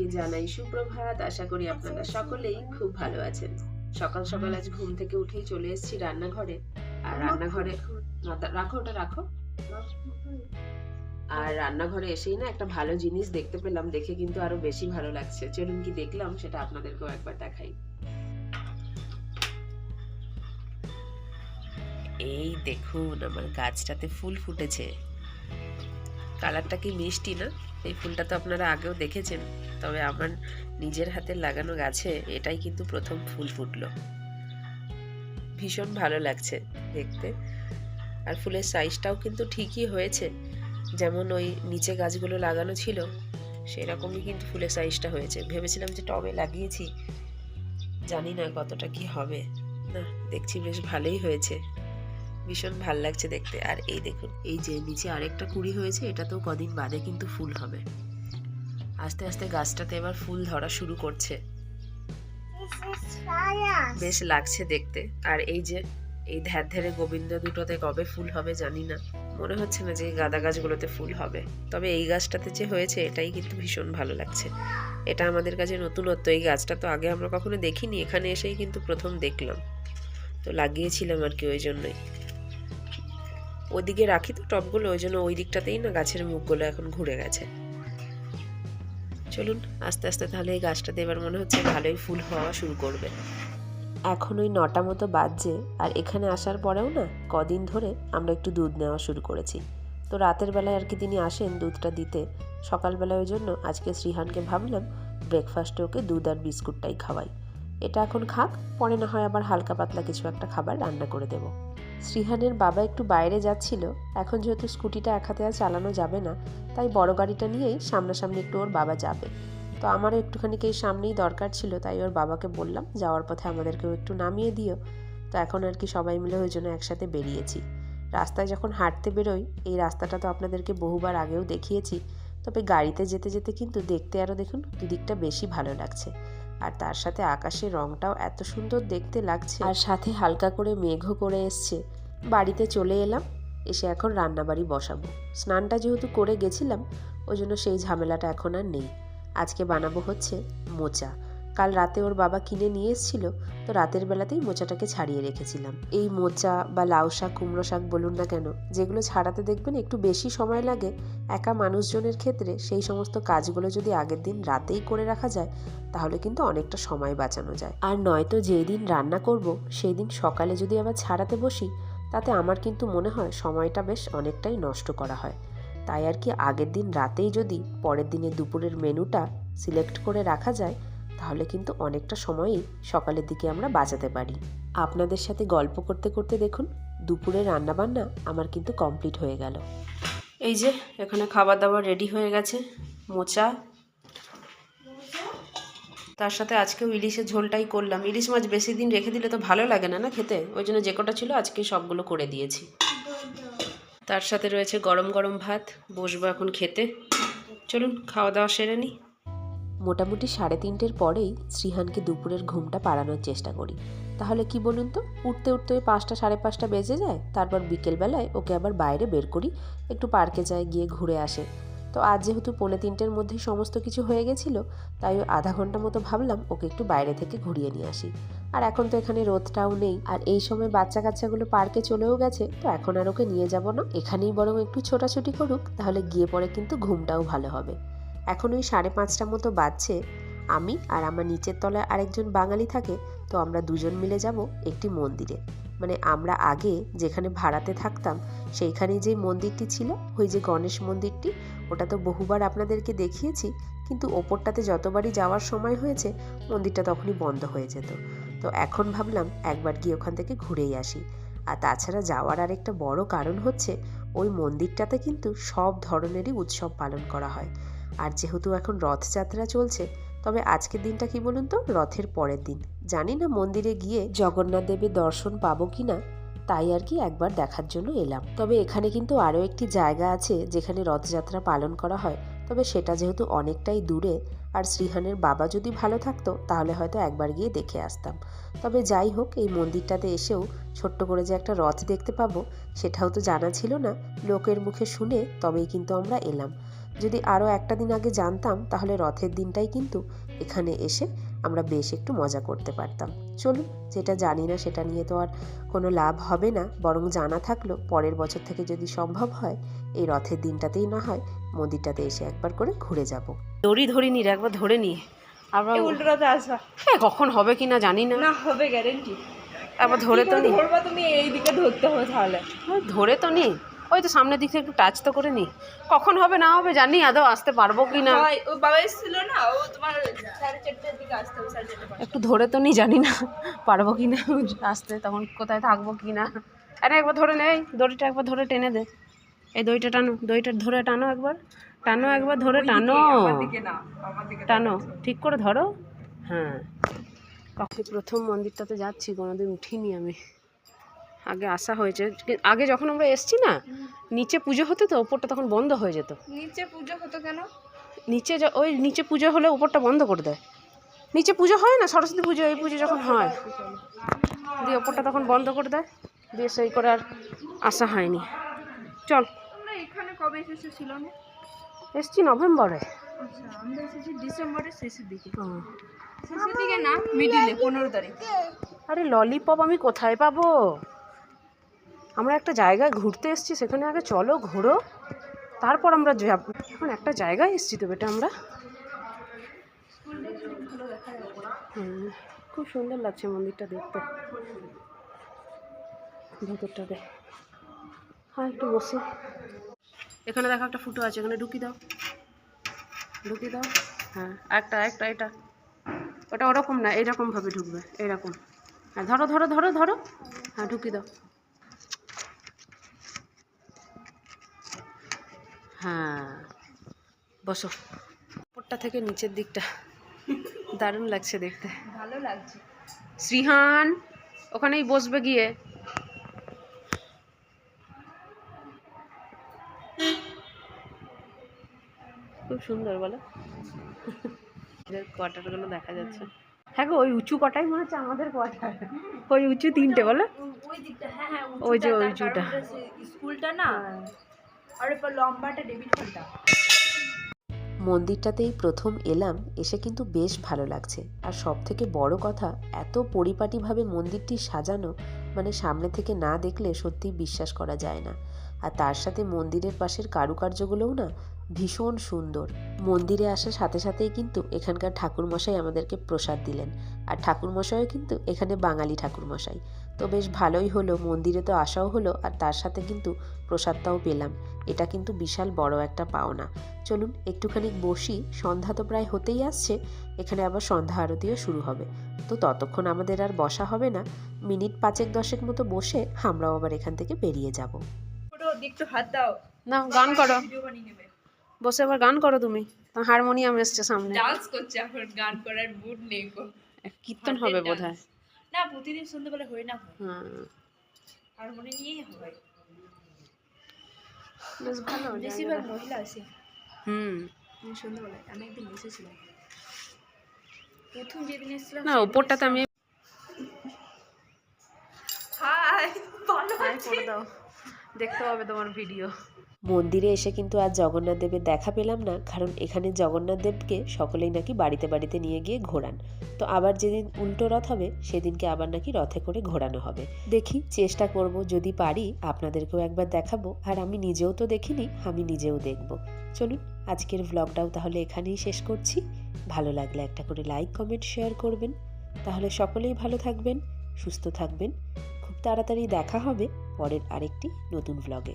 সবাইকে জানাই সুপ্রভাত। আশা করি আপনারা সকলেই খুব ভালো আছেন। সকাল সকাল আজ ঘুম থেকে উঠেই চলে এসেছি রান্নাঘরে। আর রান্নাঘরে রাখো ওটা, রাখো। আর রান্নাঘরে এসেই না একটা ভালো জিনিস দেখতে পেলাম। দেখে কিন্তু আরও বেশি ভালো লাগছে। চলুন কি দেখলাম সেটা আপনাদেরকেও একবার দেখাই। এই দেখুন, আমার গাছটাতে ফুল ফুটেছে। কালারটা কি মিষ্টি না? এই ফুলটা তো আপনারা আগেও দেখেছেন। তবে আমার নিজের হাতে লাগানো গাছে এটাই কিন্তু প্রথম ফুল ফুটলো। ভীষণ ভালো লাগছে দেখতে। আর ফুলের সাইজটাও কিন্তু ঠিকই হয়েছে। যেমন ওই নিচে গাছগুলো লাগানো ছিল, সেরকমই কিন্তু ফুলের সাইজটা হয়েছে। ভেবেছিলাম যে টবে লাগিয়েছি। জানি না কতটা কি হবে। না, দেখছি বেশ ভালোই হয়েছে। ভীষণ ভালো লাগছে দেখতে। আর এই দেখুন এই যে নিচে আরেকটা কুড়ি হয়েছে এটা তো কদিন বাদে কিন্তু ফুল হবে। আস্তে আস্তে গাছটাতে এবার ফুল ধরা শুরু করছে। বেশ লাগছে দেখতে। আর এই যে এই ধ্যার ধ্যারে গোবিন্দ দুটোতে কবে ফুল হবে জানি না। মনে হচ্ছে না যে গাঁদা গাছগুলোতে ফুল হবে। তবে এই গাছটাতে যে হয়েছে এটাই কিন্তু ভীষণ ভালো লাগছে। এটা আমাদের কাছে নতুনত্ব। এই গাছটা তো আগে আমরা কখনো দেখিনি এখানে এসেই কিন্তু প্রথম দেখলাম। তো লাগিয়েছিলাম আর কি ওই জন্যই। ওদিকে রাখি তো টবগুলো ওই জন্য ওই দিকটাতেই না গাছের মুখগুলো এখন ঘুরে গেছে। চলুন, আস্তে আস্তে তাহলে এই গাছটাতে এবার মনে হচ্ছে ভালোই ফুল হওয়া শুরু করবে। এখন ওই নটা মতো বাজছে, আর এখানে আসার পরেও না কদিন ধরে আমরা একটু দুধ নেওয়া শুরু করেছি। তো রাতের বেলায় আর কি তিনি আসেন দুধটা দিতে, সকালবেলায় ওই জন্য আজকে শ্রীহানকে ভাবলাম ব্রেকফাস্টে ওকে দুধ আর বিস্কুটটাই খাওয়াই। এটা এখন খাক, পরে না হয় আবার হালকা পাতলা কিছু একটা খাবার রান্না করে দেবো। শ্রীহানের বাবা একটু বাইরে যাচ্ছিল, এখন যেহেতু স্কুটিটা এক হাতে আর চালানো যাবে না, তাই বড় গাড়িটা নিয়েই সামনাসামনি একটু ওর বাবা যাবে। তো আমারও একটুখানি এই সামনেই দরকার ছিল, তাই ওর বাবাকে বললাম, যাওয়ার পথে আমাদেরকেও একটু নামিয়ে দিও। তো এখন আর কি সবাই মিলে ওই জন্য একসাথে বেরিয়েছি। রাস্তায় যখন হাঁটতে বেরোই, এই রাস্তাটা তো আপনাদেরকে বহুবার আগেও দেখিয়েছি, তবে গাড়িতে যেতে যেতে কিন্তু দেখতে আরও দেখুন, দুদিকটা বেশি ভালো লাগছে। আর তার সাথে আকাশের রংটাও এত সুন্দর দেখতে লাগছে। আর সাথে হালকা করে মেঘও করে এসছে। বাড়িতে চলে এলাম, এসে এখন রান্নাবাড়ি বসাবো। স্নানটা যেহেতু করে গেছিলাম, ওই জন্য সেই ঝামেলাটা এখন আর নেই। আজকে বানাবো হচ্ছে মোচা। কাল রাতে ওর বাবা কিনে নিয়ে এসেছিল, তো রাতের বেলাতেই মোচাটাকে ছাড়িয়ে রেখেছিলাম। এই মোচা বা লাউ শাক, কুমড়ো শাক বলুন না কেন, যেগুলো ছাড়াতে দেখবেন একটু বেশি সময় লাগে, একা মানুষজনের ক্ষেত্রে সেই সমস্ত কাজগুলো যদি আগের দিন রাতেই করে রাখা যায়, তাহলে কিন্তু অনেকটা সময় বাঁচানো যায়। আর নয়তো যেই দিন রান্না করব, সেই দিন সকালে যদি আবার ছাড়াতে বসি, তাতে আমার কিন্তু মনে হয় সময়টা বেশ অনেকটাই নষ্ট করা হয়। তাই আর কি আগের দিন রাতেই যদি পরের দিনে দুপুরের মেনুটা সিলেক্ট করে রাখা যায় তাহলে কিন্তু অনেকটা সময়ই সকালের দিকে আমরা বাঁচাতে পারি। আপনাদের সাথে গল্প করতে করতে দেখুন, দুপুরে রান্নাবান্না আমার কিন্তু কমপ্লিট হয়ে গেল। এই যে, এখানে খাবার দাবার রেডি হয়ে গেছে, মোচা। তার সাথে আজকেও ইলিশের ঝোলটাই করলাম। ইলিশ মাছ বেশি দিন রেখে দিলে তো ভালো লাগে না না খেতে? ওই জন্য যে কটা ছিল আজকে সবগুলো করে দিয়েছি। তার সাথে রয়েছে গরম গরম ভাত, বসবো এখন খেতে। চলুন, খাওয়া দাওয়া সেরে নিই। মোটামুটি সাড়ে তিনটের পরেই শ্রীহানকে দুপুরের ঘুমটা পাড়ানোর চেষ্টা করি। তাহলে কি বলুন তো? উঠতে উঠতে ওই পাঁচটা, সাড়ে পাঁচটা বেজে যায়, তারপর বিকেলবেলায় ওকে আবার বাইরে বের করি, একটু পার্কে যায়, গিয়ে ঘুরে আসে। তো আজ যেহেতু পৌনে তিনটের মধ্যেই সমস্ত কিছু হয়ে গেছিল, তাই ওই আধা ঘণ্টা মতো ভাবলাম ওকে একটু বাইরে থেকে ঘুরিয়ে নিয়ে আসি। আর এখন তো এখানে রোদটাও নেই, আর এই সময় বাচ্চা কাচ্চাগুলো পার্কে চলেও গেছে, তো এখন আর ওকে নিয়ে যাব না। এখানেই বরং একটু ছোটাছুটি করুক, তাহলে গিয়ে পরে কিন্তু ঘুমটাও ভালো হবে। এখন ওই সাড়ে পাঁচটা মতো বাজছে। আমি আর আমার নিচের তলায় আরেকজন বাঙালি থাকে, তো আমরা দুজন মিলে যাব একটি মন্দিরে। মানে আমরা আগে যেখানে ভাড়াতে থাকতাম, সেইখানে যে মন্দিরটি ছিল, ওই যে গণেশ মন্দিরটি, ওটা তো বহুবার আপনাদেরকে দেখিয়েছি, কিন্তু ওপরটাতে যতবারই যাওয়ার সময় হয়েছে, মন্দিরটা তখনই বন্ধ হয়ে যেত। তো এখন ভাবলাম একবার গিয়ে ওখান থেকে ঘুরেই আসি। আর তাছাড়া যাওয়ার আরেকটা বড় কারণ হচ্ছে, ওই মন্দিরটাতে কিন্তু সব ধরনেরই উৎসব পালন করা হয়। আর যেহেতু এখন রথযাত্রা চলছে, তবে আজকের দিনটা কি বলুন তো? রথের পরের দিন। জানি না মন্দিরে গিয়ে জগন্নাথ দেবের দর্শন পাবো কি না, তাই আর কি একবার দেখার জন্য এলাম। তবে এখানে কিন্তু আরও একটি জায়গা আছে যেখানে রথযাত্রা পালন করা হয়, তবে সেটা যেহেতু অনেকটাই দূরে, আর শ্রীহানের বাবা যদি ভালো থাকতো, তাহলে হয়তো একবার গিয়ে দেখে আসতাম। তবে যাই হোক, এই মন্দিরটাতে এসেও ছোট্ট করে যে একটা রথ দেখতে পাবো, সেটাও তো জানা ছিল না। লোকের মুখে শুনে তবেই কিন্তু আমরা এলাম। যদি আরও একটা দিন আগে জানতাম তাহলে রথের দিনটাই কিন্তু এখানে এসে আমরা বেশ একটু মজা করতে পারতাম। চলুন যেটা জানি না সেটা নিয়ে তো আর কোনো লাভ হবে না বরং জানা থাকল পরের বছর থেকে যদি সম্ভব হয় এই রথের দিনটাতেই না হয় মন্দিরটাতে এসে একবার করে ঘুরে যাব। দড়ি ধরি নি রে, একবার ধরে নি। আবার উল্টোটাতে আসবা। হ্যাঁ, কখন হবে কি না জানি না। না হবে গ্যারেন্টি একবার ধরে তো নি। ধরবা? তুমি এই দিকে ধরতে হবে তাহলে। ধরে তো নি। ওই তো সামনের দিক থেকে একটু টাচ তো করে নি। কখন হবে না হবে জানি আদৌ আসতে পারব কি না। ও বাবা এসেছিল না ও তোমার সাড়ে চারটের দিকে আসতে হবে সাড়ে একটু ধরে তো নি জানি না পারব কি না আসতে তখন কোথায় থাকব কি না। আরে একবার ধরে নে দড়িটা একবার ধরে টেনে দে। এই দইটা টানো দড়িটা ধরে টানো একবার। টানো একবার ধরে টানো। টানো। ঠিক করে ধরো। হ্যাঁ। প্রথম মন্দিরটাতে যাচ্ছি কোনোদিন উঠিনি আমি। আগে আসা হয়েছে। আগে যখন আমরা এসছি না নিচে পুজো হতো তো ওপরটা তখন বন্ধ হয়ে যেত। নিচে পুজো হতো কেন? নিচে ওই নিচে পুজো হলে ওপরটা বন্ধ করে দেয়। নিচে পুজো হয় না? সরস্বতী পুজো এই পুজো যখন হয় দিয়ে ওপরটা তখন বন্ধ করে দেয় দিয়ে সেই করে আর আসা হয়নি। চল। এখানে কবে এসেছ ছিল না? এসছি নভেম্বরে। আচ্ছা আমরা এসেছি ডিসেম্বরের শেষের দিকে। শেষের দিকে না মিডিলে পনেরো তারিখ। আরে ললিপপ আমি কোথায় পাবো? আমরা একটা জায়গায় ঘুরতে এসেছি, সেখানে আগে চলো, ঘোরো। তারপর আমরা যাব। এখন একটা জায়গায় এসেছি তো বেটা আমরা। খুব সুন্দর লাগছে মন্দিরটা দেখতে। ভেতরটাতে হ্যাঁ একটু বসি। এখানে দেখো একটা ফুটো আছে, এখানে ঢুকি দাও। ঢুকি দাও। হ্যাঁ একটা একটা, এটা। ওটা ওরকম না এইরকমভাবে ঢুকবে এইরকম হ্যাঁ ধরো ধরো ধরো ধরো। হ্যাঁ ঢুকি দাও। হ্যাঁ। বসো। উপরটা থেকে নিচের দিকটা। দারুণ লাগছে দেখতে। ভালো লাগছে। শ্রীহান ওখানেই বসবে গিয়ে। খুব সুন্দর বলো। কোয়ার্টারগুলো দেখা যাচ্ছে। হ্যাঁ গো ওই উঁচু কটাই মনে হচ্ছে আমাদের কোয়ার্টার। ওই উঁচু তিনটে বলো। ওই হ্যাঁ হ্যাঁ ওই যে উঁচুটা, ওই উঁচুটা। স্কুলটা না আর এরপর লম্বাটা ডেবিট হলটা মন্দিরটাতেই প্রথম এলাম, এসে কিন্তু বেশ ভালো লাগছে। আর সব থেকে বড় কথা, এত পরিপাটিভাবে মন্দিরটি সাজানো মানে সামনে থেকে না দেখলে সত্যি বিশ্বাস করা যায় না। আর তার সাথে মন্দিরের পাশের কারুকার্যগুলোও না ভীষণ সুন্দর। মন্দিরে আসার সাথে সাথেই কিন্তু এখানকার ঠাকুরমশাই আমাদেরকে প্রসাদ দিলেন। আর ঠাকুরমশাইও কিন্তু এখানে বাঙালি ঠাকুরমশাই। তো বেশ ভালোই হলো, মন্দিরে তো আসাও হলো আর তার সাথে কিন্তু প্রসাদটাও পেলাম। এটা কিন্তু বিশাল বড় একটা পাওনা। চলুন একটুখানি বসি, সন্ধ্যা তো প্রায় হতেই আসছে, এখানে আবার সন্ধ্যা আরতিও শুরু হবে। তো ততক্ষণ আমাদের আর বসা হবে না, মিনিট পাঁচেক দশেক মতো বসে আমরাও আবার এখান থেকে বেরিয়ে যাব। একটু হাত দাও। না গান করো। বসে আবার গান করো তুমি। হারমোনিয়াম এসছে সামনে। ডান্স করছে এখন গান করার মুড নেই গো কীর্তন হবে হাতের বোধ হয় dance। না প্রতিদিন সন্ধ্যেবেলা হয় না হ্যাঁ। নিয়েই হয়। বেশ ভালো বেশিরভাগ মহিলা আছে। হুম। আমি একদিন এসেছিলাম প্রথম যেদিন এসেছিলাম না আমি হাই ভালো করে দাও। দেখতে হবে তোমার ভিডিও মন্দিরে এসে কিন্তু আর জগন্নাথ দেবের দেখা পেলাম না, কারণ এখানে জগন্নাথ দেবকে সকলেই নাকি বাড়িতে বাড়িতে নিয়ে গিয়ে ঘোরান। তো আবার যেদিন উল্টো রথ হবে, সেদিনকে আবার নাকি রথে করে ঘোরানো হবে। দেখি, চেষ্টা করব, যদি পারি, আপনাদেরকেও একবার দেখাবো, আর আমি নিজেও তো দেখিনি, আমি নিজেও দেখব। চলুন, আজকের ভ্লগটাও তাহলে এখানেই শেষ করছি। ভালো লাগলে একটা করে লাইক কমেন্ট শেয়ার করবেন। তাহলে সকলেই ভালো থাকবেন, সুস্থ থাকবেন। তাড়াতাড়ি দেখা হবে পরের আরেকটি নতুন ভ্লগে